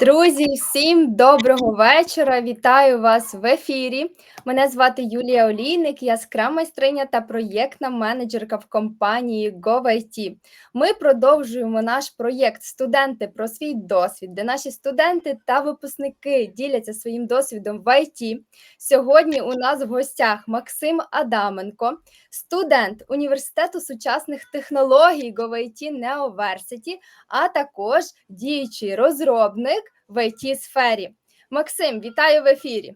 Друзі, всім доброго вечора. Вітаю вас в ефірі. Мене звати Юлія Олійник, я скрам-майстриня та проєктна менеджерка в компанії GoVIT. Ми продовжуємо наш проєкт Студенти про свій досвід, де наші студенти та випускники діляться своїм досвідом в ІТ. Сьогодні у нас в гостях Максим Адаменко, студент університету сучасних технологій GoVIT Неоверситі, а також діючий розробник в it сфері. Максим, вітаю в ефірі.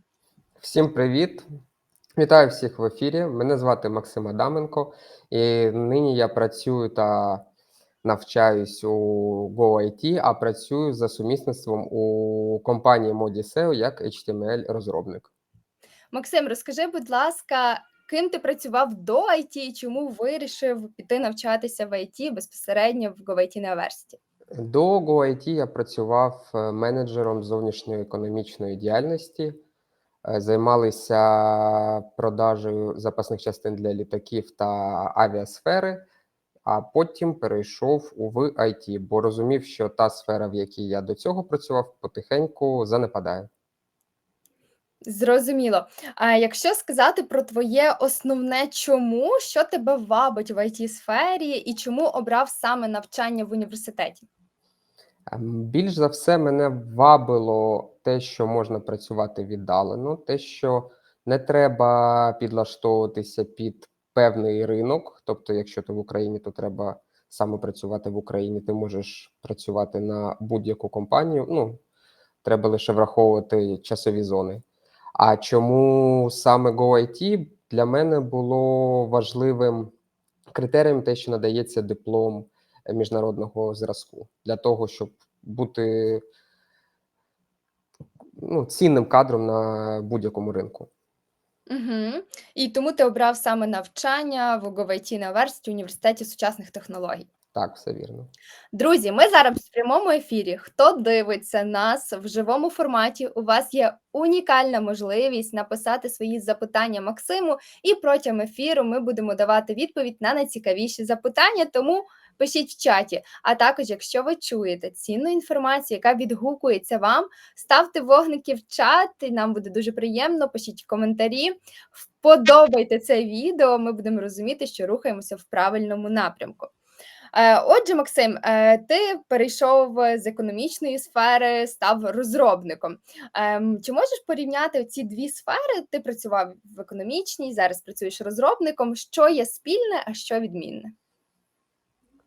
Всім привіт! Вітаю всіх в ефірі. Мене звати Максим Адаменко, і нині я працюю та навчаюсь у GoIT, а працюю за сумісництвом у компанії Modiseo як HTML-розробник. Максим, розкажи, будь ласка, ким ти працював до IT і чому вирішив піти навчатися в IT безпосередньо в GoIT University? До GoIT я працював е, менеджером зовнішньої економічної діяльності, е, займалися продажею запасних частин для літаків та авіасфери, а потім перейшов у IT, бо розумів, що та сфера, в якій я до цього працював, потихеньку занепадає. Зрозуміло. А якщо сказати про твоє основне чому, що тебе вабить в it сфері і чому обрав саме навчання в університеті? Ем, Більш за все, мене вабило те, що можна працювати віддалено, те, що не треба підлаштовуватися під певний ринок. Тобто, якщо ти в Україні, то треба саме працювати в Україні. Ти можеш працювати на будь-яку компанію. Ну, треба лише враховувати часові зони. А чому саме GoIT для мене було важливим критерієм те, що надається диплом міжнародного зразку для того, щоб бути ну, цінним кадром на будь-якому ринку. Угу. І тому ти обрав саме навчання в GoVIT University університеті сучасних технологій. Так, все вірно. Друзі, ми зараз в прямому ефірі. Хто дивиться нас в живому форматі? У вас є унікальна можливість написати свої запитання Максиму, і протягом ефіру ми будемо давати відповідь на найцікавіші запитання. Тому пишіть в чаті. А також, якщо ви чуєте цінну інформацію, яка відгукується вам, ставте вогники в чат, і нам буде дуже приємно. Пишіть коментарі, вподобайте це відео. Ми будемо розуміти, що рухаємося в правильному напрямку. Е, отже, Максим, е, ти перейшов з економічної сфери, став розробником. Ем, чи можеш порівняти ці дві сфери? Ти працював в економічній, зараз працюєш розробником. Що є спільне, а що відмінне?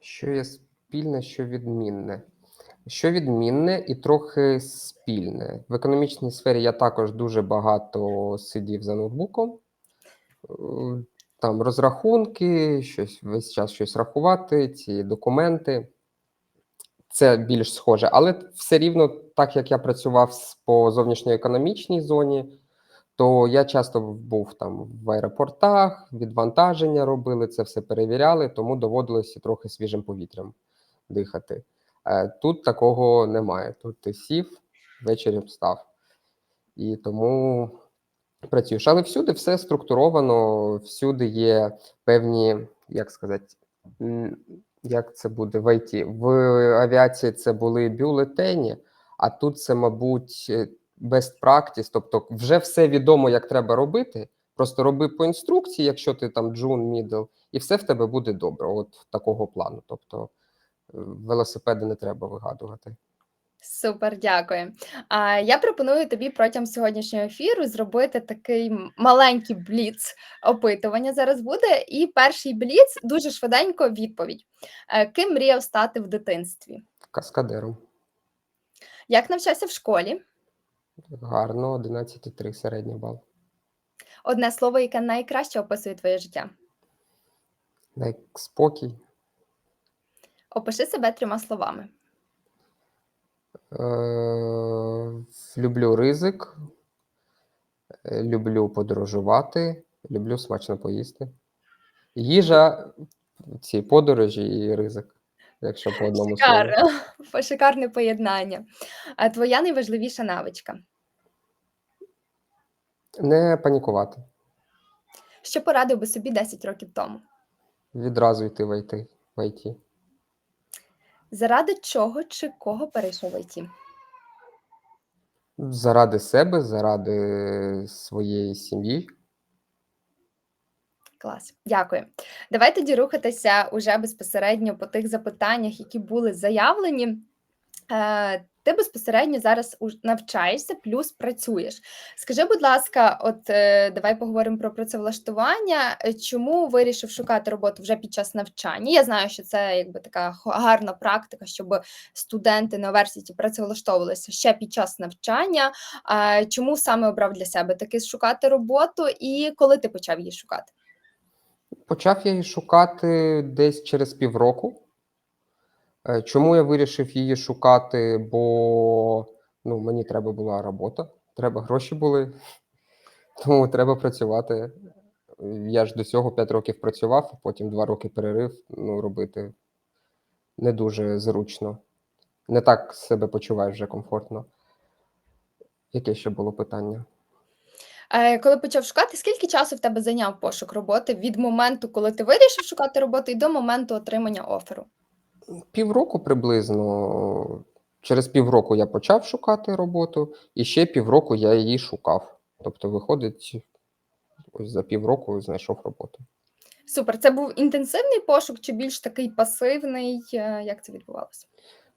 Що є спільне, що відмінне? Що відмінне і трохи спільне. В економічній сфері я також дуже багато сидів за ноутбуком. Е, там розрахунки, щось весь час щось рахувати, ці документи. Це більш схоже, але все рівно, так як я працював по зовнішньоекономічній зоні, то я часто був там в аеропортах, відвантаження робили, це все перевіряли, тому доводилося трохи свіжим повітрям дихати. Е, тут такого немає. Тут ти сів, ввечері встав. І тому працюєш. Але всюди все структуровано, всюди є певні, як сказати, як це буде в ІТ. В авіації це були бюлетені, а тут це, мабуть, best practice, тобто вже все відомо, як треба робити. Просто роби по інструкції, якщо ти там джун, мідл, і все в тебе буде добре. От такого плану. Тобто е, велосипеди не треба вигадувати. Супер, дякую. А я пропоную тобі протягом сьогоднішнього ефіру зробити такий маленький бліц опитування. Зараз буде. І перший бліц дуже швиденько відповідь. Е, ким мріяв стати в дитинстві? Каскадером. Як навчався в школі? Гарно, 11,3 середній бал. Одне слово, яке найкраще описує твоє життя. Спокій. Опиши себе трьома словами. Е, люблю ризик, люблю подорожувати, люблю смачно поїсти. Їжа, ці подорожі і ризик, якщо по одному Шикарно. слову. Шикарне поєднання. А твоя найважливіша навичка? Не панікувати. Що порадив би собі 10 років тому? Відразу йти в ІТ. В IT. Заради чого чи кого перейшов в ІТ? Заради себе, заради своєї сім'ї. Клас, дякую. Давай тоді рухатися уже безпосередньо по тих запитаннях, які були заявлені. Е, ти безпосередньо зараз навчаєшся, плюс працюєш. Скажи, будь ласка, от е, давай поговоримо про працевлаштування. Чому вирішив шукати роботу вже під час навчання? Я знаю, що це якби така гарна практика, щоб студенти на університеті працевлаштовувалися ще під час навчання. Чому саме обрав для себе таки шукати роботу, і коли ти почав її шукати? Почав я її шукати десь через півроку. Е, Чому я вирішив її шукати? Бо ну, мені треба була робота, треба гроші були, тому треба працювати. Я ж до цього 5 років працював, а потім 2 роки перерив. Ну, робити не дуже зручно. Не так себе почуваю вже комфортно. Яке ще було питання? Е, Коли почав шукати, скільки часу в тебе зайняв пошук роботи від моменту, коли ти вирішив шукати роботу, і до моменту отримання оферу? Півроку приблизно. Через півроку я почав шукати роботу, і ще півроку я її шукав. Тобто, виходить, ось за півроку знайшов роботу. Супер. Це був інтенсивний пошук чи більш такий пасивний? Е, Як це відбувалося?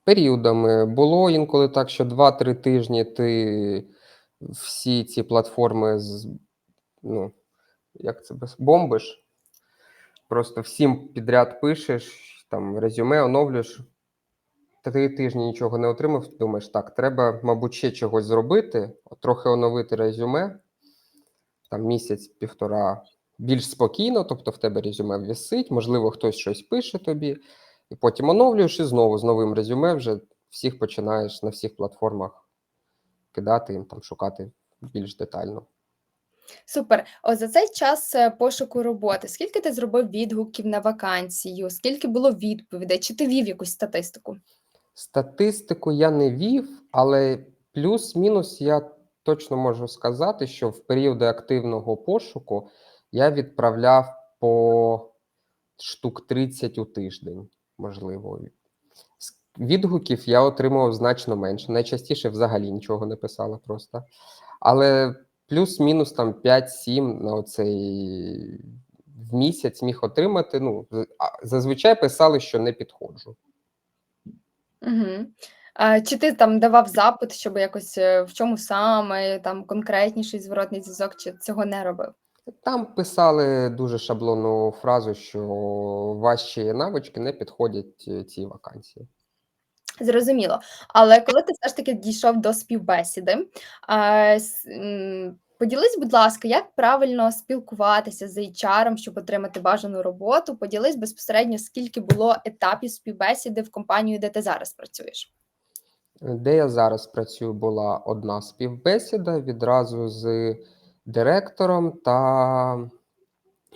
Періодами було інколи так, що 2-3 тижні ти всі ці платформи з, ну, як це бомбиш. Просто всім підряд пишеш, там резюме оновлюєш. Три тижні нічого не отримав. Думаєш, так, треба, мабуть, ще чогось зробити, трохи оновити резюме, там місяць-півтора більш спокійно, тобто в тебе резюме висить, можливо, хтось щось пише тобі, і потім оновлюєш і знову з новим резюме вже всіх починаєш на всіх платформах кидати їм там шукати більш детально. Супер. О, за цей час е, пошуку роботи, скільки ти зробив відгуків на вакансію? Скільки було відповідей? Чи ти вів якусь статистику? Статистику я не вів, але плюс-мінус я точно можу сказати, що в періоди активного пошуку я відправляв по штук 30 у тиждень, можливо. Відгуків я отримував значно менше. Найчастіше взагалі нічого не писала просто. Але плюс-мінус там 5-7 на оцей в місяць міг отримати. Ну, зазвичай писали, що не підходжу. Угу. А, чи ти там давав запит, щоб якось е, в чому саме, там конкретніший зворотний зв'язок, чи цього не робив? Там писали дуже шаблонну фразу, що ваші навички не підходять е, цій вакансії. Зрозуміло. Але коли ти все ж таки дійшов до співбесіди, а, с- м, поділись, будь ласка, як правильно спілкуватися з HR, щоб отримати бажану роботу? Поділись безпосередньо, скільки було етапів співбесіди в компанії, де ти зараз працюєш. Де я зараз працюю, була одна співбесіда відразу з директором та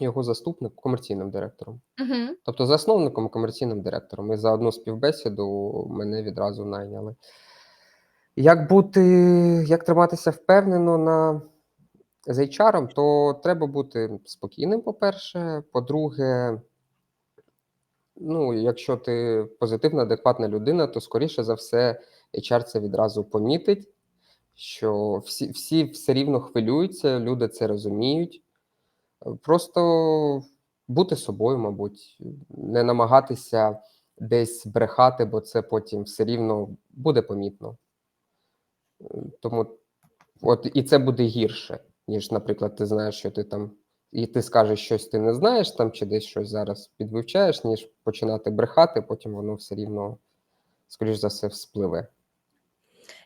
його заступником, комерційним директором. Угу. Тобто засновником і комерційним директором. І за одну співбесіду мене відразу найняли. Як бути, як триматися впевнено на з HR, то треба бути спокійним, по-перше. По-друге, ну, якщо ти позитивна, адекватна людина, то скоріше за все HR це відразу помітить, що всі, всі все рівно хвилюються, люди це розуміють. Просто бути собою, мабуть, не намагатися десь брехати, бо це потім все рівно буде помітно. Тому от і це буде гірше, ніж, наприклад, ти знаєш, що ти там, і ти скажеш щось ти не знаєш там, чи десь щось зараз підвивчаєш, ніж починати брехати, потім воно все рівно, скоріш за все, вспливе.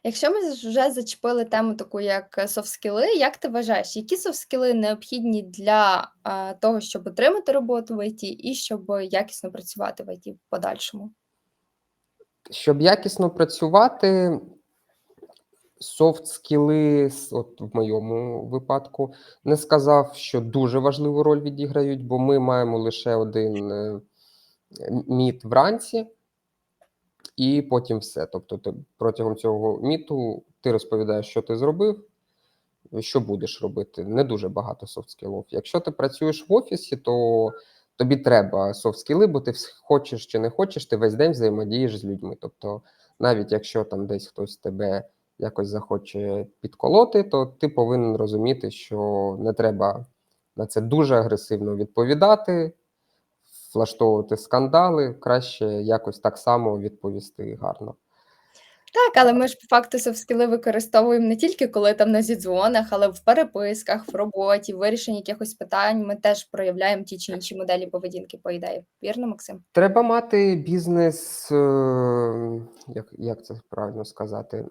Якщо ми вже зачепили тему таку, як софт-скіли, як ти вважаєш, які софт-скіли необхідні для а, того, щоб отримати роботу в ІТ і щоб якісно працювати в ІТ в подальшому? Щоб якісно працювати, софт скіли, от в моєму випадку, не сказав, що дуже важливу роль відіграють, бо ми маємо лише один е, міт вранці, і потім все. Тобто, ти, протягом цього міту ти розповідаєш, що ти зробив, що будеш робити. Не дуже багато софт скілів. Якщо ти працюєш в офісі, то тобі треба софт скіли, бо ти хочеш чи не хочеш, ти весь день взаємодієш з людьми. Тобто, навіть якщо там десь хтось тебе якось захоче підколоти, то ти повинен розуміти, що не треба на це дуже агресивно відповідати, влаштовувати скандали, краще якось так само відповісти гарно. Так, але ми ж по факту софт-скіли використовуємо не тільки коли там на зідзвонах, але в переписках, в роботі, в вирішенні якихось питань. Ми теж проявляємо ті чи інші моделі поведінки, по ідеї. Вірно, Максим? Треба мати бізнес, е, як, як це правильно сказати?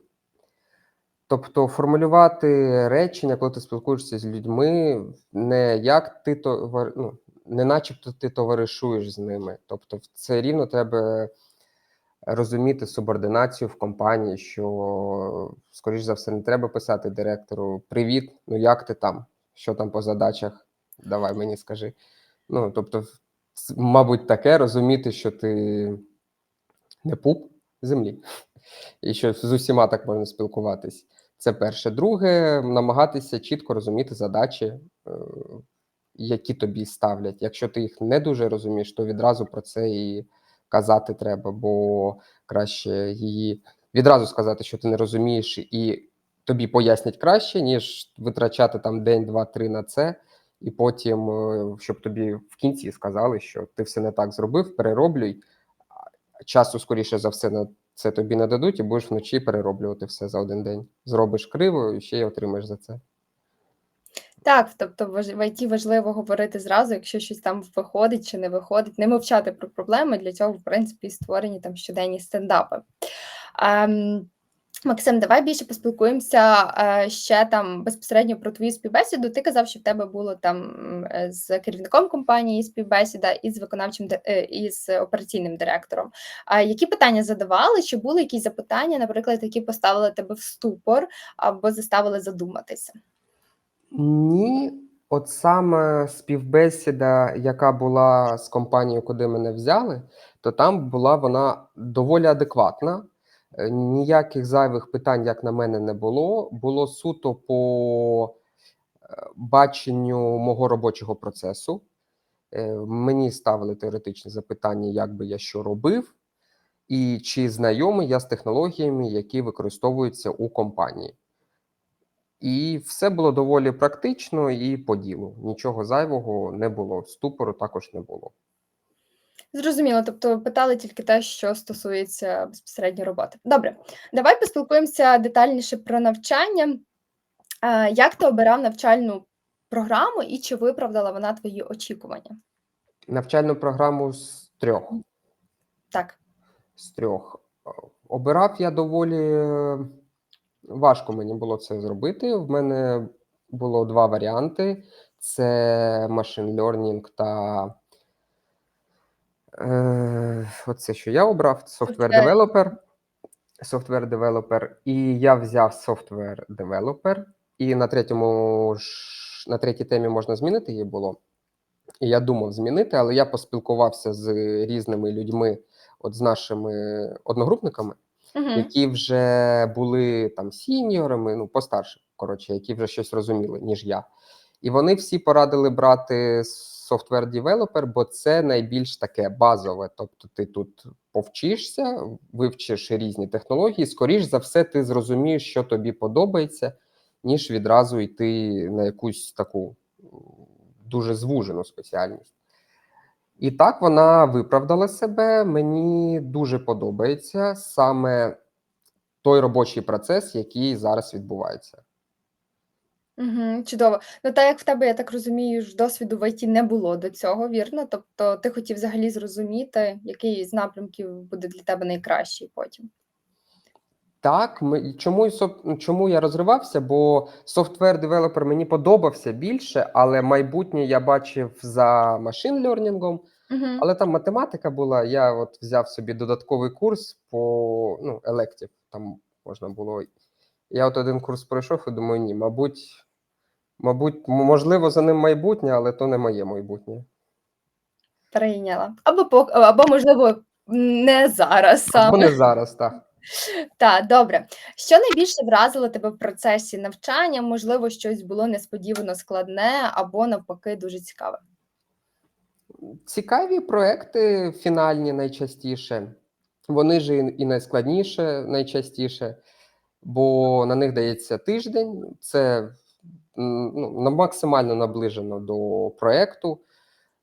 Тобто формулювати речення, коли ти спілкуєшся з людьми, не як ти товар, ну, не начебто ти товаришуєш з ними. Тобто, це рівно треба розуміти субординацію в компанії, що, скоріш за все, не треба писати директору Привіт, ну як ти там? Що там по задачах? Давай мені скажи. Ну, тобто, мабуть, таке розуміти, що ти не пуп землі, і що з усіма так можна спілкуватись. Це перше. Друге, намагатися чітко розуміти задачі, е, які тобі ставлять. Якщо ти їх не дуже розумієш, то відразу про це і казати треба, бо краще її відразу сказати, що ти не розумієш, і тобі пояснять краще, ніж витрачати там день, два, три на це, і потім, е, щоб тобі в кінці сказали, що ти все не так зробив, перероблюй. Часу, скоріше за все, на це тобі не дадуть, і будеш вночі перероблювати все за один день. Зробиш криво і ще й отримаєш за це. Так, тобто в ІТ важливо говорити зразу, якщо щось там виходить чи не виходить, не мовчати про проблеми. Для цього, в принципі, створені там щоденні стендапи. Ем, Максим, давай більше поспілкуємося е, ще там безпосередньо про твою співбесіду. Ти казав, що в тебе було там е, з керівником компанії співбесіда і з виконавчим е, і з операційним директором. А які питання задавали? Чи були якісь запитання, наприклад, які поставили тебе в ступор або заставили задуматися? Ні, от саме співбесіда, яка була з компанією, куди мене взяли, то там була вона доволі адекватна. Е, Ніяких зайвих питань, як на мене, не було. Було суто по е, баченню мого робочого процесу. Е, Мені ставили теоретичні запитання, як би я що робив, і чи знайомий я з технологіями, які використовуються у компанії. І все було доволі практично і по ділу. Нічого зайвого не було. Ступору також не було. Зрозуміло, тобто питали тільки те, що стосується безпосередньо роботи. Добре, давай поспілкуємося детальніше про навчання. Як ти обирав навчальну програму і чи виправдала вона твої очікування? Навчальну програму з трьох. Так. З трьох. Обирав я доволі важко мені було це зробити. В мене було два варіанти: це machine learning та е, оце, що я обрав, software developer. Software developer. І я взяв software developer. І на третьому на третій темі можна змінити її було. І я думав змінити, але я поспілкувався з різними людьми, от з нашими одногрупниками, Угу. які вже були там сіньорами, ну постарше, коротше, які вже щось розуміли, ніж я. І вони всі порадили брати developer, бо це найбільш таке базове. Тобто, ти тут повчишся, вивчиш різні технології. Скоріш за все, ти зрозумієш, що тобі подобається, ніж відразу йти на якусь таку дуже звужену спеціальність. І так вона виправдала себе. Мені дуже подобається саме той робочий процес, який зараз відбувається. Угу, чудово. Ну, так як в тебе, я так розумію, ж досвіду в ІТ не було до цього, вірно? Тобто ти хотів взагалі зрозуміти, який з напрямків буде для тебе найкращий потім. Так, ми, чому, чому я розривався? Бо софтвер девелопер мені подобався більше, але майбутнє я бачив за машин лернінгом. Угу. Але там математика була. Я от взяв собі додатковий курс по ну, електів. Там можна було. Я от один курс пройшов і думаю, ні, мабуть, мабуть, можливо, за ним майбутнє, але то не моє майбутнє. Прийняла. Або, або можливо, не зараз саме. Або не зараз, так. Так, добре. Що найбільше вразило тебе в процесі навчання? Можливо, щось було несподівано складне або навпаки дуже цікаве. Цікаві проекти фінальні найчастіше. Вони ж і найскладніше найчастіше. бо на них дається тиждень. Це ну, максимально наближено до проекту.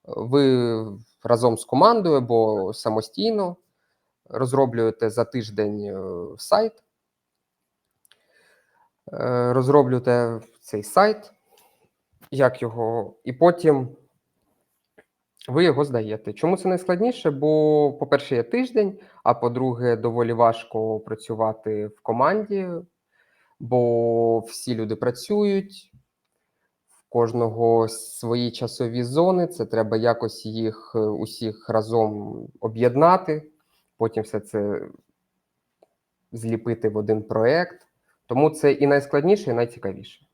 Ви разом з командою або самостійно розроблюєте за тиждень е, сайт, е, розроблюєте цей сайт, як його, і потім ви його здаєте. Чому це найскладніше? Бо, по-перше, є тиждень, а по-друге, доволі важко працювати в команді, бо всі люди працюють, кожного свої часові зони. Це треба якось їх е, усіх разом об'єднати, потім все це зліпити в один проект. Тому це і найскладніше, і найцікавіше.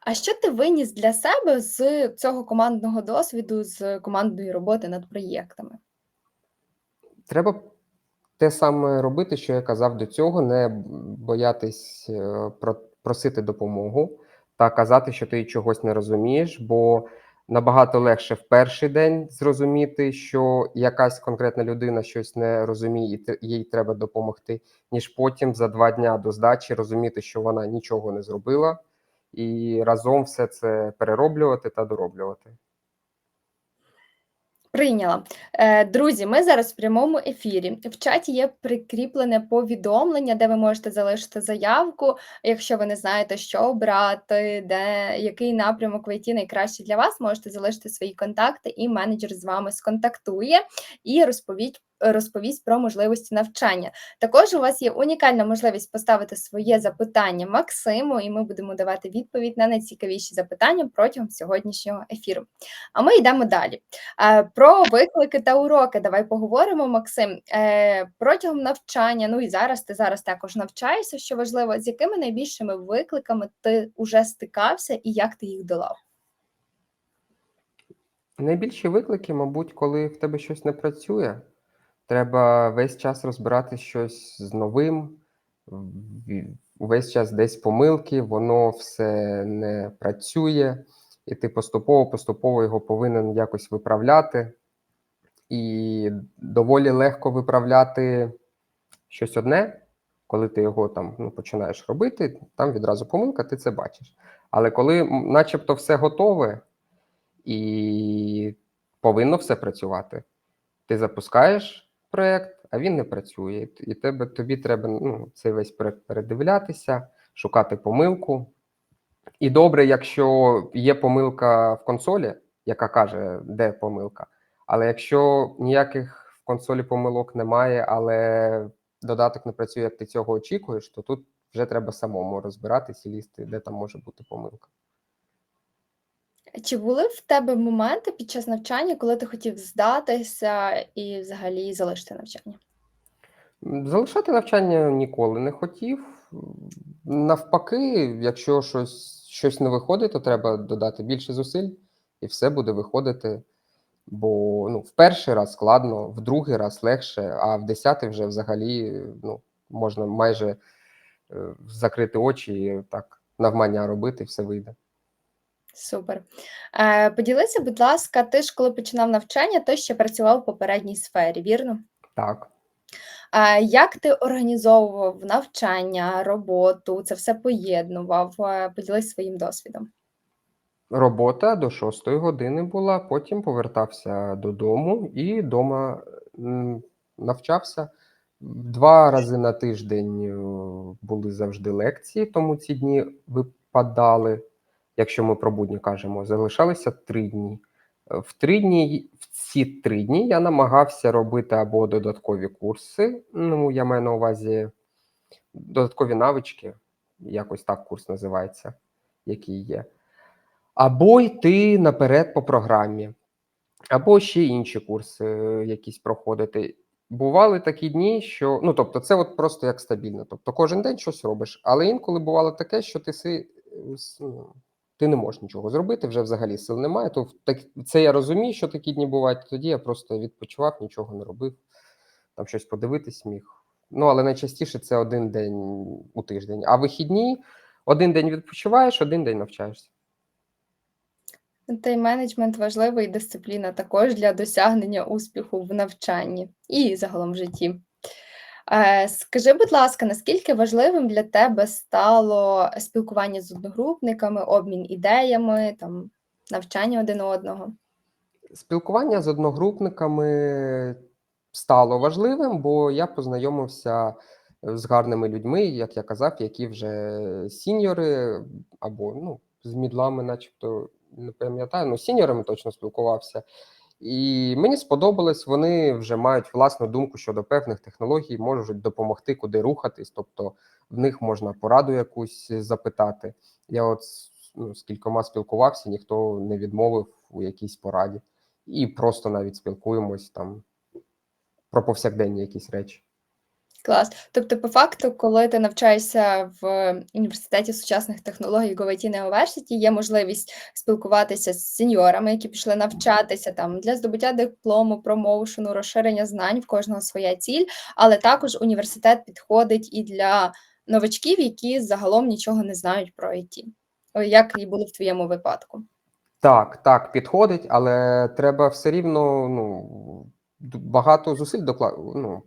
А що ти виніс для себе з цього командного досвіду, з командної роботи над проєктами? Треба те саме робити, що я казав до цього, не боятись е, просити допомогу та казати, що ти чогось не розумієш, бо набагато легше в перший день зрозуміти, що якась конкретна людина щось не розуміє, і їй треба допомогти, ніж потім за два дня до здачі розуміти, що вона нічого не зробила, і разом все це перероблювати та дороблювати. Прийняла. Е, Друзі, ми зараз в прямому ефірі. В чаті є прикріплене повідомлення, де ви можете залишити заявку, якщо ви не знаєте, що обрати, де який напрямок в IT найкраще для вас, можете залишити свої контакти, і менеджер з вами сконтактує і розповість. Розповість про можливості навчання. Також у вас є унікальна можливість поставити своє запитання Максиму, і ми будемо давати відповідь на найцікавіші запитання протягом сьогоднішнього ефіру. А ми йдемо далі. Про виклики та уроки давай поговоримо, Максим. Е, Протягом навчання, ну і зараз ти зараз також навчаєшся, що важливо, з якими найбільшими викликами ти вже стикався і як ти їх долав? Найбільші виклики, мабуть, коли в тебе щось не працює. Треба весь час розбирати щось з новим, в- увесь час десь помилки, воно все не працює, і ти поступово-поступово його повинен якось виправляти. І доволі легко виправляти щось одне, коли ти його там ну, починаєш робити, там відразу помилка, ти це бачиш. Але коли начебто все готове і повинно все працювати, ти запускаєш проєкт, а він не працює. І тебе, тобі треба ну, цей весь проєкт передивлятися, шукати помилку. І добре, якщо є помилка в консолі, яка каже, де помилка. Але якщо ніяких в консолі помилок немає, але додаток не працює, як ти цього очікуєш, то тут вже треба самому розбиратися і лізти, де там може бути помилка. Чи були в тебе моменти під час навчання, коли ти хотів здатися і взагалі залишити навчання? Залишати навчання ніколи не хотів. Навпаки, якщо щось, щось не виходить, то треба додати більше зусиль, і все буде виходити. Бо ну, в перший раз складно, в другий раз легше, а в десятий вже взагалі ну, можна майже е, закрити очі і так навмання робити, все вийде. Супер. Е, Поділися, будь ласка, ти ж коли починав навчання, ти ще працював в попередній сфері, вірно? Так. А як ти організовував навчання, роботу, це все поєднував? Е, Поділись своїм досвідом. Робота до 6 години була, потім повертався додому і вдома навчався. Два рази на тиждень е, були завжди лекції, тому ці дні випадали. Якщо ми про будні кажемо, залишалися три дні. Е, В три дні, в ці три дні я намагався робити або додаткові курси. Ну, я маю на увазі додаткові навички, якось так курс називається, який є або йти наперед по програмі, або ще інші курси е, якісь проходити. Бували такі дні, що ну тобто, це от просто як стабільно. Тобто, кожен день щось робиш. Але інколи бувало таке, що ти си, с- ну, ти не можеш нічого зробити, вже взагалі сил немає. То так це я розумію, що такі дні бувають. Тоді я просто відпочивав, нічого не робив, там щось подивитись міг. Ну але найчастіше це один день у тиждень. А вихідні один день відпочиваєш, один день навчаєшся. Тайм-менеджмент важливий і дисципліна також для досягнення успіху в навчанні і загалом в житті. Е, скажи, будь ласка, наскільки важливим для тебе стало спілкування з одногрупниками, обмін ідеями, там, навчання один одного? Спілкування з одногрупниками стало важливим, бо я познайомився з гарними людьми, як я казав, які вже сіньори або ну, з мідлами, начебто не пам'ятаю, ну сіньорами точно спілкувався. І мені сподобалось, вони вже мають власну думку щодо певних технологій, можуть допомогти, куди рухатись. Тобто в них можна пораду якусь запитати. Я от ну, з кількома спілкувався, ніхто не відмовив у якійсь пораді. І просто навіть спілкуємось там про повсякденні якісь речі. Клас. Тобто, по факту, коли ти навчаєшся в університеті сучасних технологій GoIT University, є можливість спілкуватися з сеньорами, які пішли навчатися там для здобуття диплому, промоушену, розширення знань, в кожного своя ціль, але також університет підходить і для новачків, які загалом нічого не знають про IT. Як і було в твоєму випадку? Так, так, підходить, але треба все рівно ну, багато зусиль докла... ну,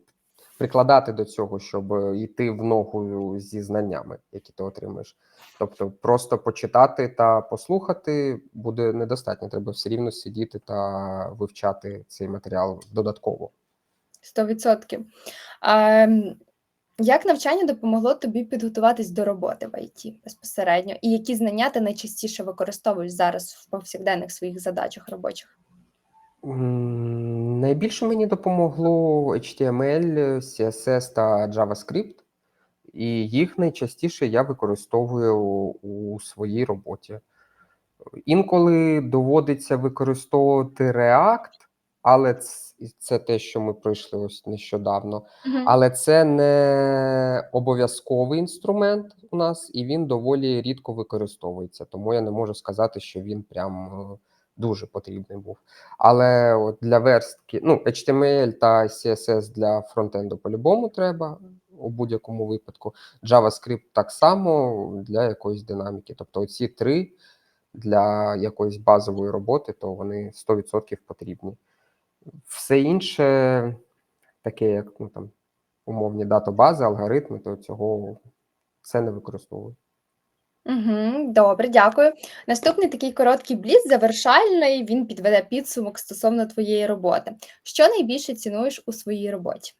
прикладати до цього, щоб йти в ногу зі знаннями, які ти отримаєш. Тобто, просто почитати та послухати буде недостатньо. Треба все рівно сидіти та вивчати цей матеріал додатково. 100%. А, як навчання допомогло тобі підготуватись до роботи в IT безпосередньо? І які знання ти найчастіше використовуєш зараз в повсякденних своїх задачах робочих? Найбільше мені допомогло HTML, CSS та JavaScript, і їх найчастіше я використовую у своїй роботі. Інколи доводиться використовувати React, але це те, що ми пройшли ось нещодавно. Але це не обов'язковий інструмент у нас, і він доволі рідко використовується. Тому я не можу сказати, що він прям е, дуже потрібний був. Але от для верстки, ну, HTML та CSS для фронтенду по-любому треба у будь-якому випадку. JavaScript так само для якоїсь динаміки. Тобто, оці три для якоїсь базової роботи, то вони 100% потрібні. Все інше, таке, як ну, там, умовні датабази, алгоритми, то цього це не використовую. Угу, добре, дякую. Наступний такий короткий бліц, завершальний, він підведе підсумок стосовно твоєї роботи. Що найбільше цінуєш у своїй роботі?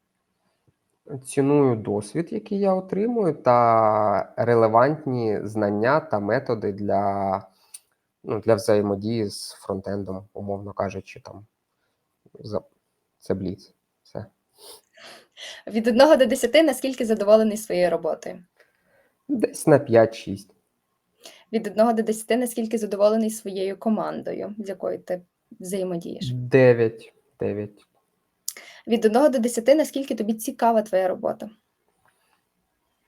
Ціную досвід, який я отримую, та релевантні знання та методи для, ну, для взаємодії з фронтендом, умовно кажучи, там за це бліц. Все. Від 1 до 10 наскільки задоволений своєю роботою? Десь на 5-6. Від 1 до 10 наскільки задоволений своєю командою, з якою ти взаємодієш? 9. 9. Від 1 до 10 наскільки тобі цікава твоя робота?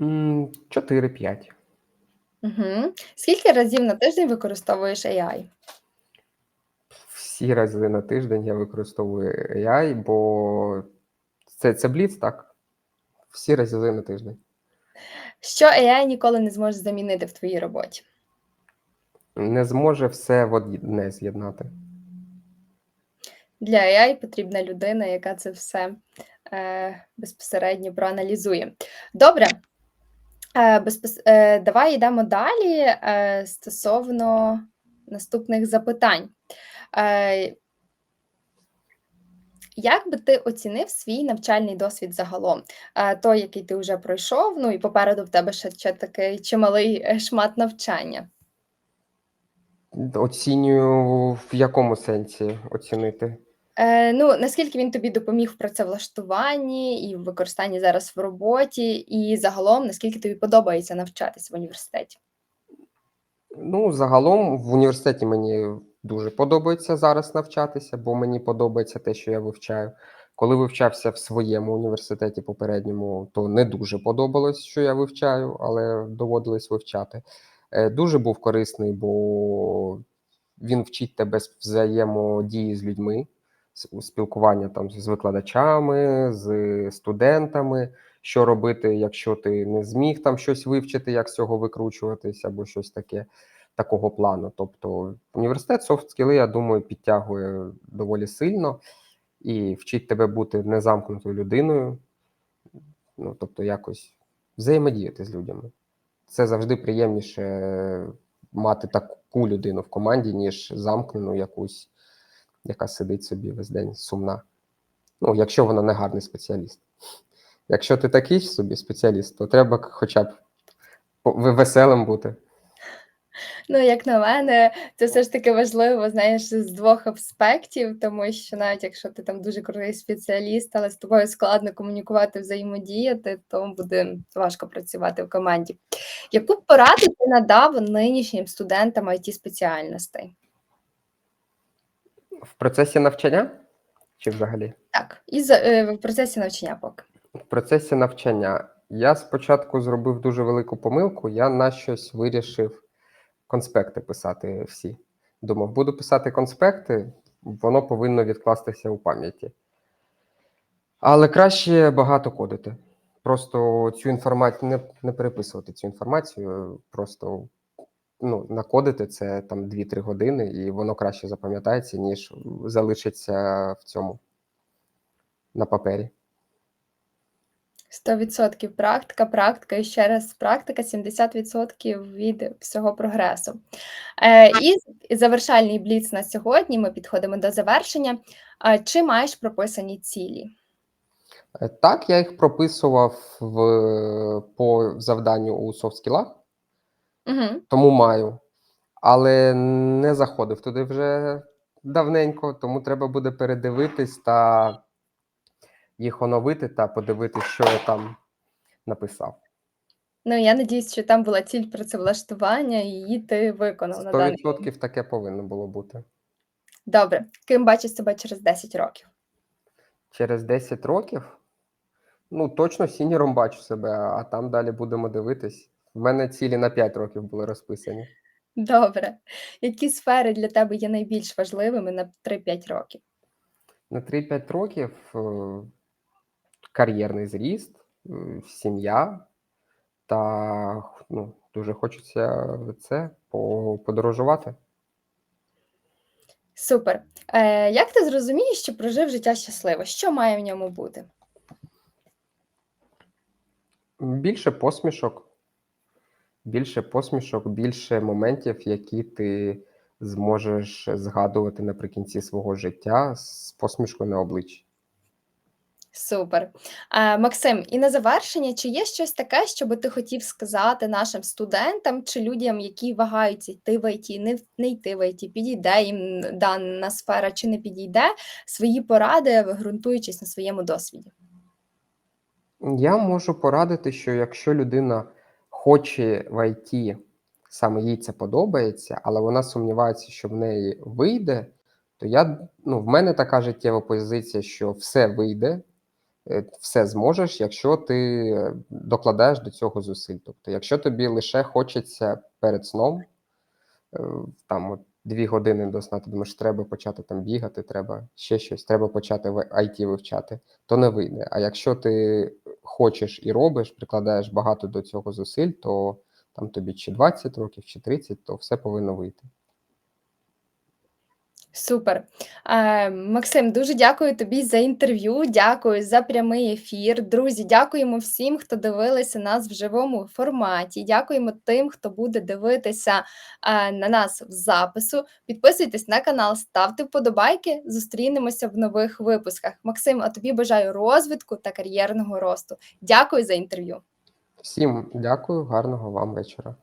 М, 4-5. Угу. Скільки разів на тиждень використовуєш AI? Всі рази на тиждень я використовую AI, бо це, це бліц, так? Всі рази на тиждень. Що AI ніколи не зможе замінити в твоїй роботі? Не зможе все в одне з'єднати. Для AI потрібна людина, яка це все е, безпосередньо проаналізує. Добре. Е, безпос... е, давай йдемо далі е, стосовно наступних запитань. Е, як би ти оцінив свій навчальний досвід загалом? Е, той, який ти вже пройшов, ну і попереду в тебе ще, ще такий чималий е, шмат навчання. Оцінюю в якому сенсі оцінити? Е, ну, наскільки він тобі допоміг в працевлаштуванні і в використанні зараз в роботі, і загалом, наскільки тобі подобається навчатися в університеті? Ну, загалом в університеті мені дуже подобається зараз навчатися, бо мені подобається те, що я вивчаю. Коли вивчався в своєму університеті попередньому, то не дуже подобалось, що я вивчаю, але доводилось вивчати. Е, Дуже був корисний, бо він вчить тебе взаємодії з людьми, спілкування там з викладачами, з студентами, що робити, якщо ти не зміг там щось вивчити, як з цього викручуватись, або щось таке такого плану. Тобто, університет софт скіли, я думаю, підтягує доволі сильно і вчить тебе бути незамкнутою людиною. Ну, тобто, якось взаємодіяти з людьми. Це завжди приємніше мати таку людину в команді, ніж замкнену якусь, яка сидить собі весь день сумна. Ну, якщо вона не гарний спеціаліст. Якщо ти такий собі спеціаліст, то треба хоча б веселим бути. Ну, як на мене, це все ж таки важливо, знаєш, з двох аспектів, тому що навіть якщо ти там дуже крутий спеціаліст, але з тобою складно комунікувати, взаємодіяти, то буде важко працювати в команді. Яку пораду ти надав нинішнім студентам it спеціальностей? В процесі навчання чи взагалі? Так, і за- е, в процесі навчання поки. В процесі навчання я спочатку зробив дуже велику помилку. Я на щось вирішив конспекти писати всі. Думав, буду писати конспекти, воно повинно відкластися у пам'яті. Але краще багато кодити. Просто цю інформацію не, не переписувати цю інформацію, просто ну, накодити це там 2-3 години, і воно краще запам'ятається, ніж залишиться в цьому на папері. 100% практика, практика і ще раз практика 70% від всього прогресу. Е, і завершальний бліц на сьогодні. Ми підходимо до завершення. Е, чи маєш прописані цілі? Е, Так, я їх прописував в, по завданню у софтскілах, Угу. тому маю. Але не заходив туди вже давненько, тому треба буде передивитись та їх оновити та подивитись, що я там написав. Ну, я надіюсь, що там була ціль працевлаштування, і її ти виконав на даний. 100% таке повинно було бути. Добре. Ким бачиш себе через 10 років? Через 10 років, ну точно сініром бачу себе, а там далі будемо дивитись. В мене цілі на 5 років були розписані. Добре. Які сфери для тебе є найбільш важливими на 3-5 років? На 3-5 років е, кар'єрний зріст, сім'я, та ну, дуже хочеться це подорожувати. Супер. Е, як ти зрозумієш, що прожив життя щасливо? Що має в ньому бути? Більше посмішок, більше посмішок, більше моментів, які ти зможеш згадувати наприкінці свого життя з посмішкою на обличчі. Супер. Е, Максим, і на завершення, чи є щось таке, що би ти хотів сказати нашим студентам чи людям, які вагаються йти в ІТ, не, не йти в ІТ, підійде їм дана сфера чи не підійде, свої поради, ґрунтуючись на своєму досвіді? Я можу порадити, що якщо людина хоче в ІТ, саме їй це подобається, але вона сумнівається, що в неї вийде, то я, ну, в мене така життєва позиція, що все вийде, все зможеш, якщо ти е, докладаєш до цього зусиль. Тобто, якщо тобі лише хочеться перед сном, е, там от дві години до сна, ти думаєш, треба почати там бігати, треба ще щось, треба почати в IT вивчати, то не вийде. А якщо ти хочеш і робиш, прикладаєш багато до цього зусиль, то там тобі чи 20 років, чи 30, то все повинно вийти. Супер. Е, Максим, дуже дякую тобі за інтерв'ю. Дякую за прямий ефір. Друзі, дякуємо всім, хто дивилися нас в живому форматі. Дякуємо тим, хто буде дивитися е, на нас в запису. Підписуйтесь на канал, ставте вподобайки. Зустрінемося в нових випусках. Максим, а тобі бажаю розвитку та кар'єрного росту. Дякую за інтерв'ю. Всім дякую, гарного вам вечора.